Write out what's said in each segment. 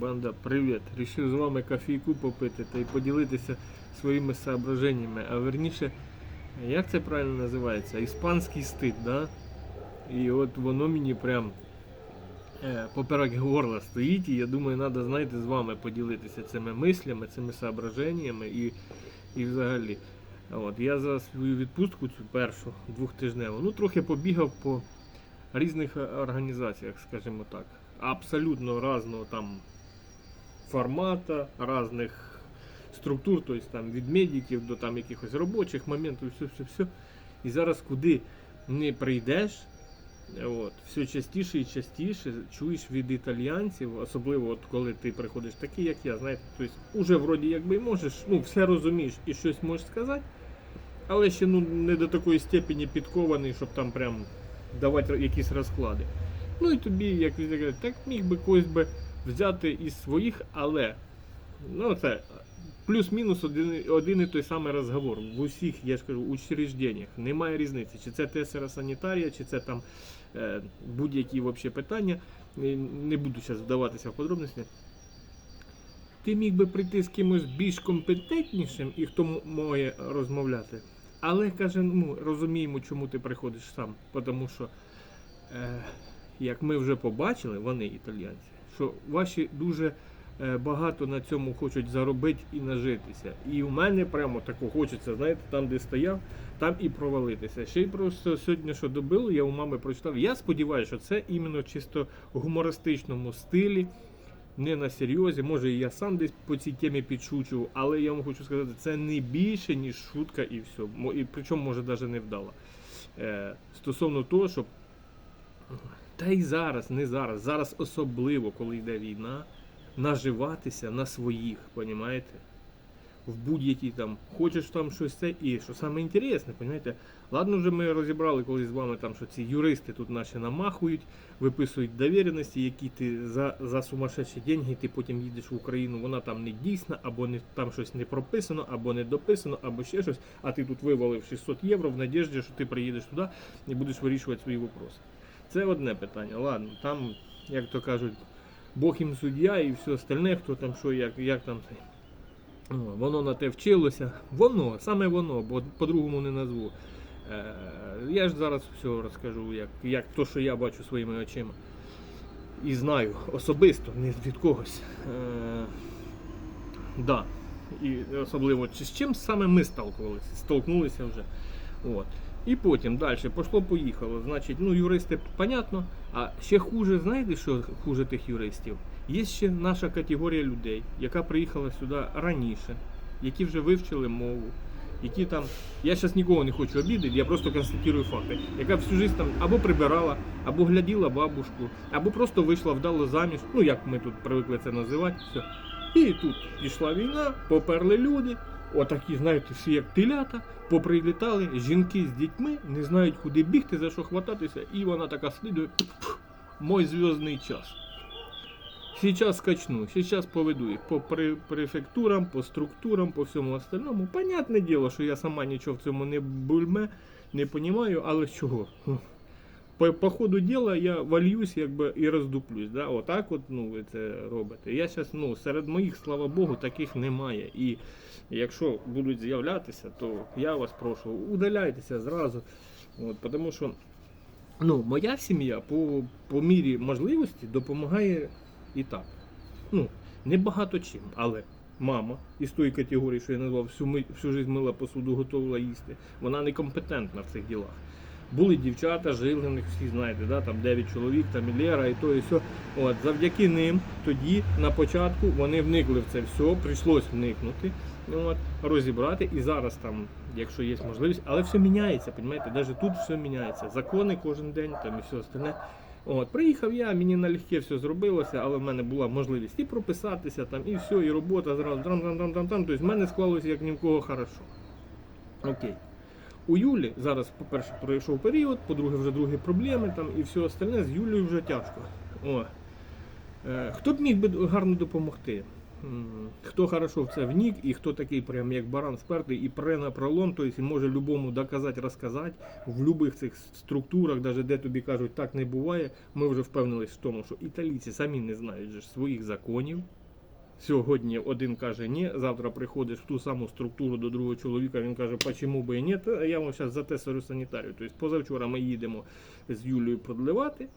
Банда, привіт. Рішив з вами кофійку попити та й поділитися своїми соображеннями. А верніше, як це правильно називається? Іспанський стид, да? І от воно мені прям е, поперек горла стоїть, і я думаю, треба, знаєте, з вами поділитися цими мислями, цими соображеннями і, і взагалі. От, я за свою відпустку, цю першу двохтижневу, ну трохи побігав по різних е, організаціях, скажімо так. Абсолютно різного там формата, різних структур, тобто там від медиків до там якихось робочих моментів, все, все, все. І зараз куди не прийдеш, от, все частіше і частіше чуєш від італіянців, особливо от коли ти приходиш такий, як я, знаєте, тобто уже вроді якби можеш, ну все розумієш і щось можеш сказати, але ще ну, не до такої степені підкований, щоб там прям давати якісь розклади. Ну і тобі, як він так міг би когось би взяти із своїх, але ну це плюс-мінус один, один і той самий розговор. В усіх, я ж кажу, учрежденнях немає різниці, чи це тесера санітарія, чи це там е, будь-які вообще питання. Не- Не буду зараз вдаватися в подробності. Ти міг би прийти з кимось більш компетентнішим і хто м- має розмовляти. Але каже, ну розуміємо, чому ти приходиш сам. Тому що, е, як ми вже побачили, вони італійці, що ваші дуже е, багато на цьому хочуть заробити і нажитися. І у мене прямо тако хочеться, знаєте, там, де стояв, там і провалитися. Ще й просто сьогодні, що добило, я у мами прочитав. Я сподіваюся, що це іменно чисто гумористичному стилі. Не на серйозі, може і я сам десь по цій темі підшучував, але я вам хочу сказати, це не більше, ніж шутка і все. І причому може навіть не вдала. Е, стосовно того, що та й зараз, не зараз, зараз особливо, коли йде війна, наживатися на своїх, понімаєте? В будь-якій там, хочеш там щось це, і що саме інтересне, понімаєте? Ладно, вже ми розібрали колись з вами там, що ці юристи тут наші намахують, виписують довіреності, які ти за, за сумасшедші деньги, ти потім їдеш в Україну, вона там не дійсна, або не там щось не прописано, або не дописано, або ще щось, а ти тут вивалив 600 євро в надіжді, що ти приїдеш туди і будеш вирішувати свої вопроси. Це одне питання. Ладно, там, як то кажуть, Бог їм суддя і все остальне, хто там що, як, як там це. Воно на те вчилося. Воно, саме воно, бо по-другому не назву. Е, я ж зараз все розкажу, як, як то, що я бачу своїми очима. І знаю особисто, не від когось. Е, да. І особливо з чим саме ми сталкувалися, столкнулися вже. От. І потім далі пішло-поїхало. Значить, ну юристи, понятно. А ще хуже, знаєте, що хуже тих юристів? Є ще наша категорія людей, яка приїхала сюди раніше, які вже вивчили мову, які там. Я зараз нікого не хочу обідати, я просто констатую факти, яка всю життя там або прибирала, або гляділа бабушку, або просто вийшла вдало заміж. Ну як ми тут привикли це називати. Все. І тут пішла війна, поперли люди. Отакі, знаєте, всі як телята, поприлітали, жінки з дітьми не знають, куди бігти, за що хвататися, і вона така слідує. Мой зв'язний час. Сейчас скачну, сейчас поведу їх по префектурам, по структурам, по всьому остальному. Понятне діло, що я сама нічого в цьому не бульме, не понімаю, але чого? По, по ходу діла я вальюсь якби, і роздуплюсь. Да? Отак от, ну, ви це робите. Я зараз, ну, серед моїх, слава Богу, таких немає. І якщо будуть з'являтися, то я вас прошу, удаляйтеся зразу. От, тому що ну, моя сім'я по, по мірі можливості допомагає і так. Ну, не багато чим, але мама із тої категорії, що я назвав, всю, ми, всю життя мила посуду, готувала їсти. Вона некомпетентна в цих ділах. Були дівчата, жили в них всі знаєте, да, там 9 чоловік, там і Лера, і то, і все. От, завдяки ним тоді на початку вони вникли в це все, прийшлось вникнути, от, розібрати. І зараз там, якщо є можливість, але все міняється, розумієте, навіть тут все міняється. Закони кожен день там і все остальне. От, приїхав я, мені налегке все зробилося, але в мене була можливість і прописатися, там, і все, і робота зразу. Тобто в мене склалося як ні в кого хорошо. Окей. У Юлі зараз, по-перше, пройшов період, по-друге, вже другі проблеми там і все остальне з Юлею вже тяжко. О. Е, хто б міг би гарно допомогти? хто хорошо в це внік, і хто такий прям як баран впертий і пре на пролом, тобто він може любому доказати, розказати в будь-яких цих структурах, навіть де тобі кажуть, так не буває. Ми вже впевнились в тому, що італійці самі не знають же своїх законів. Сьогодні один каже ні, завтра приходиш в ту саму структуру до другого чоловіка, він каже, почему би і ні, Та я вам зараз затесарю санітарію. Тобто позавчора ми їдемо з Юлією продливати.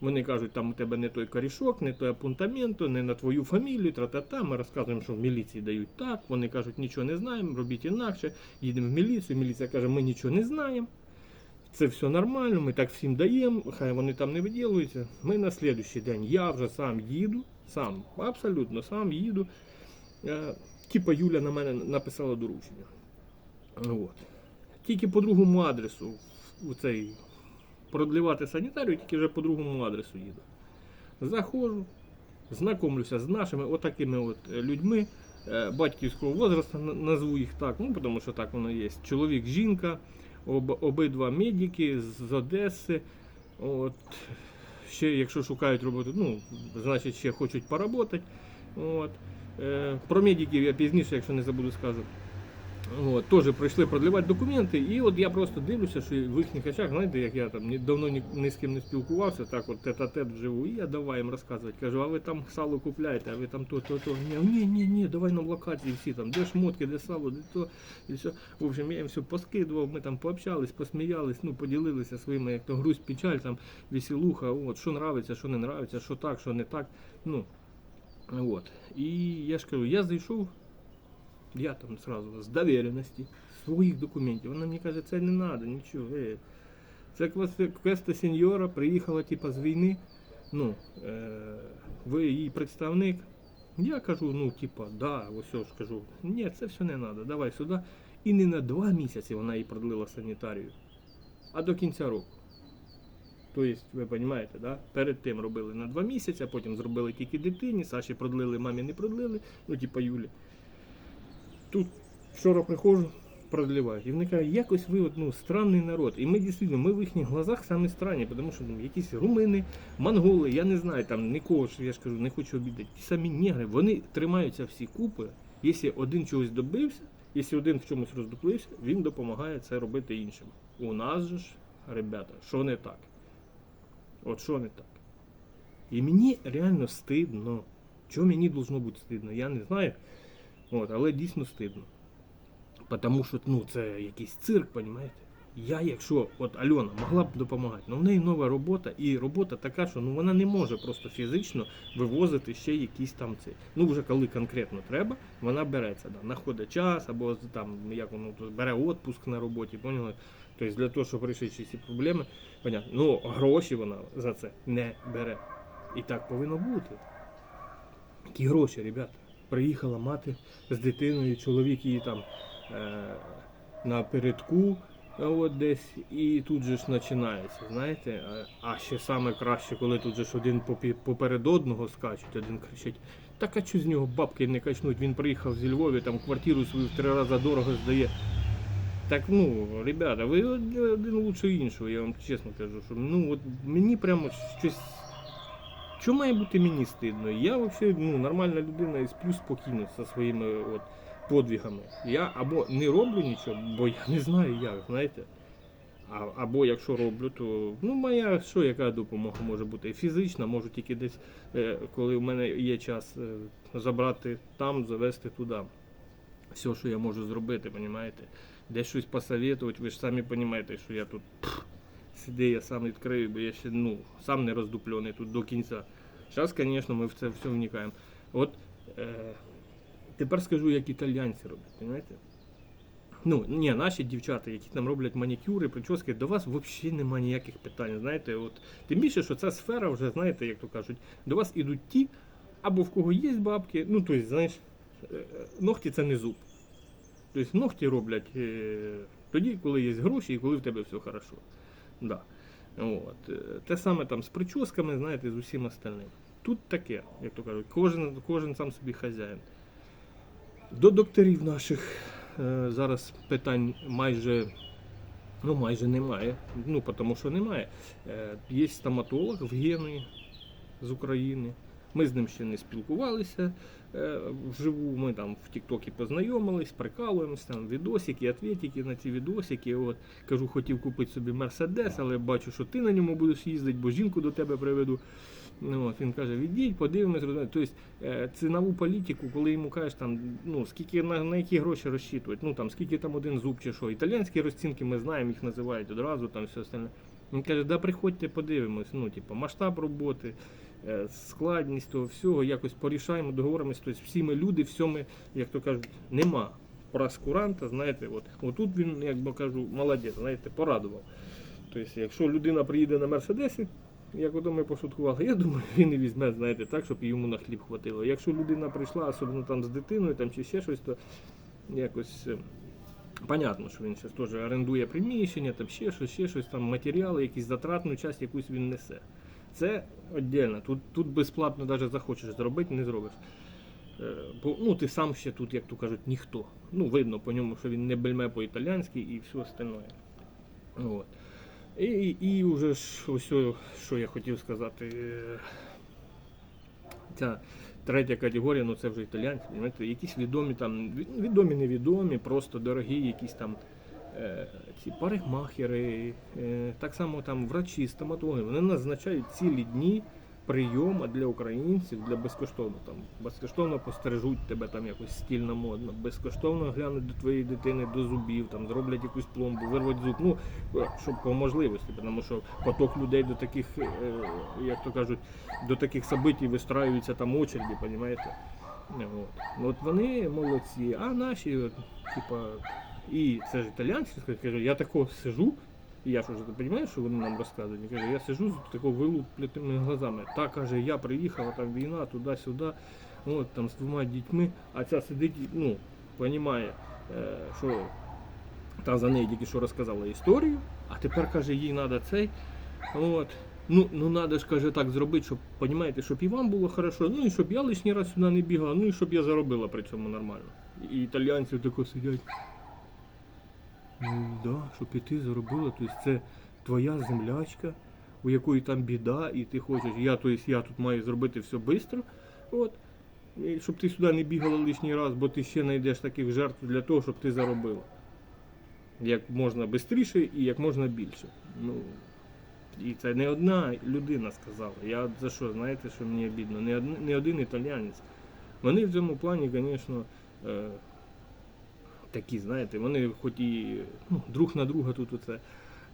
Вони кажуть, там у тебе не той корішок, не той апунтаменто, не на твою фамілію, тра-та-та. Ми розказуємо, що в міліції дають так. Вони кажуть, нічого не знаємо, робіть інакше. Їдемо в міліцію. Міліція каже, ми нічого не знаємо. Це все нормально, ми так всім даємо, хай вони там не виділуються. Ми на слідуючий день, я вже сам їду, сам, абсолютно сам їду. Е, Типа Юля на мене написала доручення. От. Тільки по другому адресу у цей продлівати санітарію, тільки вже по другому адресу їду. Заходжу, знайомлюся з нашими отакими от е, людьми е, батьківського возрасту, назву їх так, ну тому що так воно є. Чоловік, жінка, об, обидва медики з Одеси. От, ще, якщо шукають роботу, ну, значить ще хочуть поработати. От. Е, про медиків я пізніше, якщо не забуду, скажу. От, теж прийшли продлівати документи, і от я просто дивлюся, що в їхніх очах, знаєте, як я там ні, давно ні, ні з ким не спілкувався, так от тет-а-тет вживу, і я давай їм розказувати. Кажу, а ви там сало купляєте, а ви там то, то, то. Ні, ні, ні, давай нам локації всі там, де шмотки, де сало, де то, і все. В общем, я їм все поскидував, ми там пообщались, посміялись, ну, поділилися своїми, як то грусть, печаль, там, веселуха, от, що нравиться, що не нравиться, що так, що не так. Ну, от. І я ж кажу, я зайшов, я там сразу з довіреності, своїх документів. Вона мені каже, це не треба, нічого. Е. Це квеста сеньора приїхала типа з війни. Ну, е, ви її представник. Я кажу, ну, типа, да, ось ж кажу, ні, це все не треба, давай сюди. І не на два місяці вона їй продлила санітарію, а до кінця року. Тобто, ви розумієте, да? перед тим робили на два місяці, а потім зробили тільки дитині, Саші продлили, мамі не продлили, ну, типа Юлі. Тут вчора приходжу, продлівають. І вони кажуть, якось ви ну, странний народ. І ми дійсно, ми в їхніх глазах самі странні, тому що ну, якісь румини, монголи, я не знаю, там нікого, що я ж кажу, не хочу обідати. Ті самі негри, вони тримаються всі купи. Якщо один чогось добився, якщо один в чомусь роздуплився, він допомагає це робити іншим. У нас же ж, ребята, що не так? От що не так? І мені реально стидно. Чого мені должно бути стидно? Я не знаю. От, але дійсно стидно. Тому що ну, це якийсь цирк, розумієте? Я, якщо от Альона могла б допомагати, але в неї нова робота, і робота така, що ну, вона не може просто фізично вивозити ще якісь там ці. Ну, вже коли конкретно треба, вона береться, да, знаходить час, або там, як воно бере відпуск на роботі, поняли? Тобто для того, щоб вирішити ці проблеми, понятно. Ну, гроші вона за це не бере. І так повинно бути. Які гроші, ребята? Приїхала мати з дитиною, чоловік її там е, напередку, е, от десь, і тут же ж починається, знаєте. А, а ще саме краще, коли тут же ж один поперед одного скачуть, один кричить, так а що з нього бабки не качнуть? Він приїхав зі Львові, там квартиру свою в три рази дорого здає. Так ну, ребята, ви один лучше іншого, я вам чесно кажу, що ну от мені прямо щось. Що має бути мені стидно? Я взагалі ну, нормальна людина і сплю спокійно зі своїми от, подвигами. Я або не роблю нічого, бо я не знаю як, знаєте. А, або якщо роблю, то ну моя що, яка допомога може бути? Фізична, можу тільки десь, е, коли в мене є час е, забрати там, завести туди. Все, що я можу зробити, розумієте? Десь щось посоветувати, ви ж самі розумієте, що я тут пф, сиди, я сам відкрию, бо я ще ну, сам не роздуплений тут до кінця. Зараз, звісно, ми в це все вникаємо. От е, тепер скажу, як італьянці роблять, розумієте? Ну, ні, наші дівчата, які там роблять манікюри, прически, до вас взагалі немає ніяких питань. Знаєте, от тим більше, що ця сфера вже, знаєте, як то кажуть, до вас ідуть ті, або в кого є бабки, ну тобто, знаєш, е, ногті це не зуб. Тобто ногті роблять е, тоді, коли є гроші і коли в тебе все хорошо. Да. От. Те саме там з прическами, знаєте, з усім остальним. Тут таке, як то кажуть, кожен, кожен сам собі хазяїн. До докторів наших е, зараз питань майже, ну, майже немає. Ну, тому що немає. Е, є стоматолог в Генуї з України. Ми з ним ще не спілкувалися вживу. Ми там в Тіктокі познайомились, прикалуємось, там відосики, ответики на ці відосики. От кажу, хотів купити собі Мерседес, але бачу, що ти на ньому будеш їздити, бо жінку до тебе приведу. Ну, от, він каже, відійдь, подивимось. Тобто е, цінову політику, коли йому кажеш, там, ну, скільки на, на які гроші розчитують, ну там скільки там один зуб чи що. Італійські розцінки ми знаємо, їх називають одразу, там все остальне. Він каже, да приходьте, подивимось. Ну, типу, масштаб роботи, е, складність того всього, якось порішаємо, договоримось. Тобто всі ми люди, все ми, як то кажуть, нема праскуранта, знаєте, от. Отут він, як би кажу, молодець, знаєте, порадував. Тобто, якщо людина приїде на Мерседесі, як ми пошуткували, я думаю, він і візьме, знаєте, так, щоб йому на хліб хватило. Якщо людина прийшла, особливо там з дитиною там, чи ще щось, то якось. Понятно, що він зараз теж орендує приміщення, там ще щось, ще щось, там матеріали, якісь затратну часть якусь він несе. Це віддільно. Тут, тут безплатно навіть захочеш зробити, не зробиш. Е, бо, ну, ти сам ще тут, як то кажуть, ніхто. Ну, видно по ньому, що він не бельме по-італійськи і все остальне. От. І, і вже ж ось, що я хотів сказати. е, Ця третя категорія, ну це вже італіянці, якісь відомі там, відомі, невідомі, просто дорогі якісь там е, ці парикмахери, е, так само там врачі, стоматологи, вони назначають цілі дні прийому для українців для безкоштовно. Там безкоштовно постережуть тебе там якось стільно модно, безкоштовно глянуть до твоєї дитини до зубів, там зроблять якусь пломбу, вирвуть зуб. Ну е, щоб по можливості, тому що поток людей до таких, е, як то кажуть, до таких событий вистраюються там очереді, розумієте? От. Ну, От вони молодці, а наші, от, типа, і це ж кажу, я такого сижу, я ти розумієш, що вони нам розказують. Я кажу, я сижу з такого вилуплятими глазами. Та каже, я приїхала, там війна, туди-сюди, от там з двома дітьми, а ця сидить, ну, розуміє, е, що та за неї тільки що розказала історію, а тепер каже, їй треба цей. От. Ну, ну надо ж каже так зробити, щоб понімаєте, щоб і вам було хорошо, ну і щоб я лишній раз сюди не бігала, ну і щоб я заробила при цьому нормально. І італійці тако сидять. Ну да, щоб і ти заробила, тобто це твоя землячка, у якої там біда, і ти хочеш, я, тобто я тут маю зробити все швидко, щоб ти сюди не бігала лишній раз, бо ти ще знайдеш таких жертв для того, щоб ти заробила. Як можна швидше і як можна більше. Ну, і це не одна людина сказала. Я за що, знаєте, що мені обідно? Не один італіянець. Вони в цьому плані, звісно, е, такі, знаєте, вони хоч і ну, друг на друга тут оце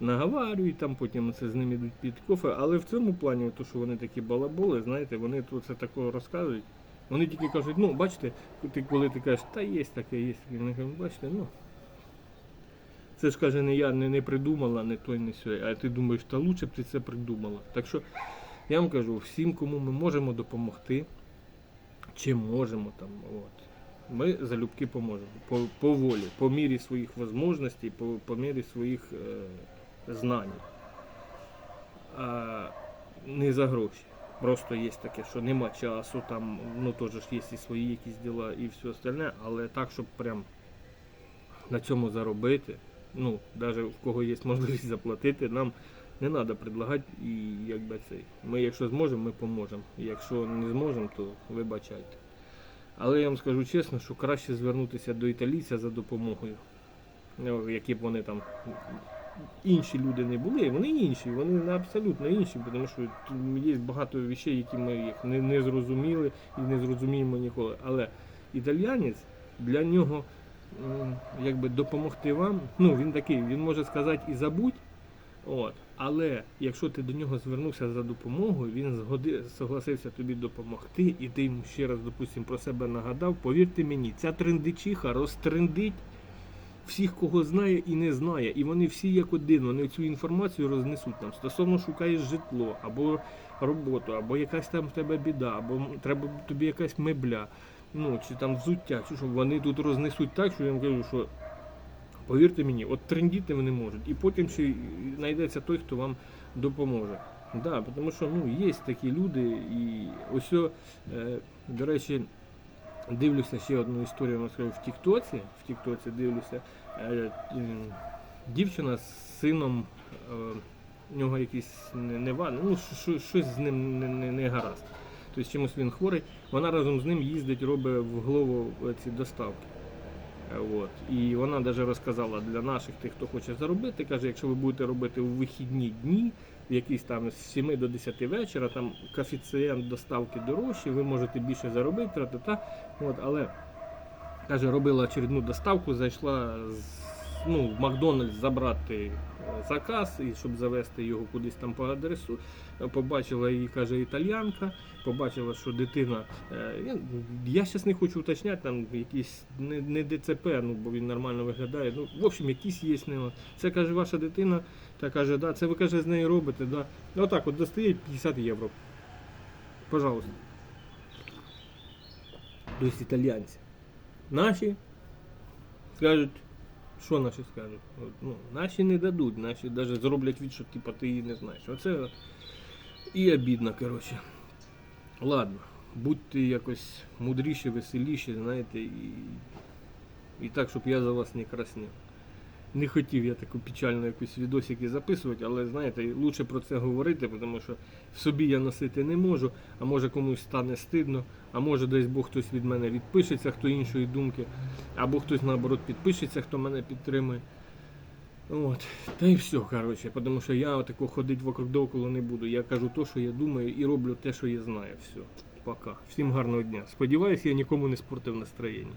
наговарюють, там потім це з ними йдуть під кофе, але в цьому плані, то, що вони такі балаболи, знаєте, вони тут це такого розказують. Вони тільки кажуть, ну, бачите, ти, коли ти кажеш, та є таке, є таке, вони кажуть, бачите, ну. Це ж каже, не я не, не придумала, не той, не сьой, а ти думаєш, та лучше б ти це придумала. Так що я вам кажу, всім, кому ми можемо допомогти, чи можемо там, от, ми залюбки поможемо. По, по волі, по мірі своїх можливостей, по, по мірі своїх е, знань. А не за гроші. Просто є таке, що нема часу, там, ну теж є і свої якісь діла і все остальне, але так, щоб прям на цьому заробити, ну, навіть в кого є можливість заплатити, нам не треба предлагати і якби цей. Ми, якщо зможемо, ми поможемо. Якщо не зможемо, то вибачайте. Але я вам скажу чесно, що краще звернутися до італійця за допомогою. Ну, які б вони там інші люди не були, вони інші, вони абсолютно інші, тому що є багато речей, які ми не, не зрозуміли і не зрозуміємо ніколи. Але італіянець для нього якби допомогти вам, ну він такий, він може сказати і забудь. От. Але якщо ти до нього звернувся за допомогою, він згоди, согласився тобі допомогти, і ти йому ще раз, допустимо, про себе нагадав, повірте мені, ця трендичиха розтрендить всіх, кого знає і не знає. І вони всі як один, вони цю інформацію рознесуть там. Стосовно шукаєш житло, або роботу, або якась там в тебе біда, або треба тобі якась мебля, ну чи там взуття, чи що вони тут рознесуть так, що я вам кажу, що повірте мені, от трендіти вони можуть. І потім ще знайдеться той, хто вам допоможе. Да, тому що ну, є такі люди, і ось, е, до речі, дивлюся ще одну історію розкажу в Тіктоці. В Тіктоці дивлюся. Е, м, дівчина з сином, е, в нього якісь не, не ну що- щось з ним не, не, не гаразд. тобто чимось він хворий, вона разом з ним їздить, робить в голову ці доставки. Е, От. І вона навіть розказала для наших тих, хто хоче заробити, каже, якщо ви будете робити у вихідні дні, в якісь там з 7 до 10 вечора, там коефіцієнт доставки дорожчий, ви можете більше заробити, тра-та-та. От, але каже, робила очередну доставку, зайшла з, ну, в Макдональдс забрати е, заказ, і щоб завести його кудись там по адресу. Побачила її, каже, італіянка, побачила, що дитина. е, Я, зараз не хочу уточняти, там якийсь не, не ДЦП, ну бо він нормально виглядає. Ну, в общем, якісь є нема. Це каже, ваша дитина, та каже, да, це ви каже, з нею робите, да. Ну, Отак, от достає 50 євро. Пожалуйста. Тобто італіянці. Наші скажуть, що наші скажуть? От, Ну, наші не дадуть, наші навіть зроблять від, що типу, ти її не знаєш. Оце і обідно, коротше. Ладно, будьте якось мудріші, веселіші, знаєте, і, і так, щоб я за вас не краснів. Не хотів я таку печальну якусь відосики записувати, але знаєте, лучше про це говорити, тому що в собі я носити не можу, а може комусь стане стидно, а може десь Бог хтось від мене відпишеться, хто іншої думки, або хтось наоборот підпишеться, хто мене підтримує. От, та й все, коротше, тому що я отако ходити вокруг довкола не буду. Я кажу те, що я думаю, і роблю те, що я знаю. Все, пока. Всім гарного дня. Сподіваюсь, я нікому не спортив настроєння.